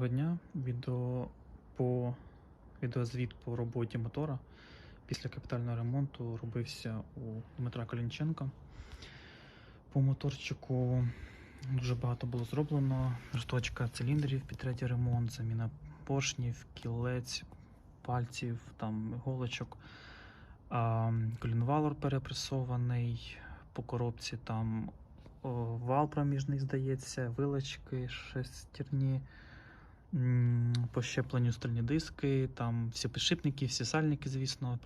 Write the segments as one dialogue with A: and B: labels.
A: Доброго дня. Відео по відеозвіт по роботі мотора після капітального ремонту робився у Дмитра Колінченка. По моторчику дуже багато було зроблено. Розточка циліндрів під третій ремонт, заміна поршнів, кілець, пальців, там іголочок. Колінвалор перепресований, по коробці там вал проміжний, здається, вилочки, шестерні, по щепленню стальні диски, там всі підшипники, всі сальники, звісно,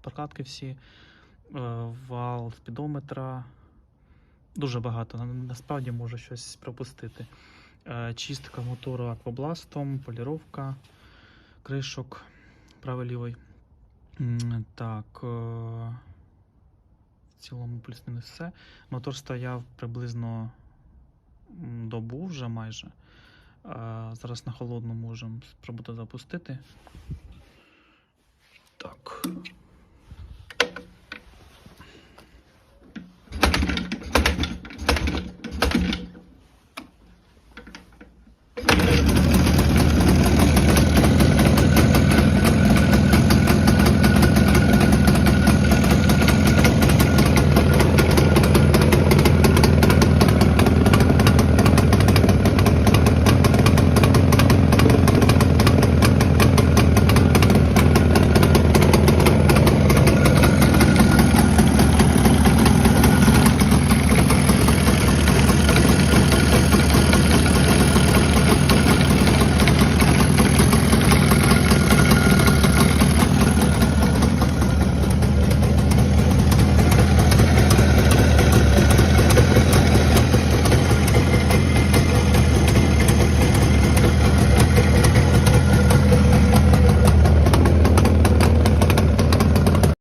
A: прокладки всі, е, вал спідометра. Дуже багато. Насправді можу щось пропустити. Е, Чистка мотору аквабластом, поліровка кришок правий-лівий. Так. е, В цілому плюс-мінус все. Мотор стояв приблизно добу вже майже. Зараз на холодну можемо спробувати запустити.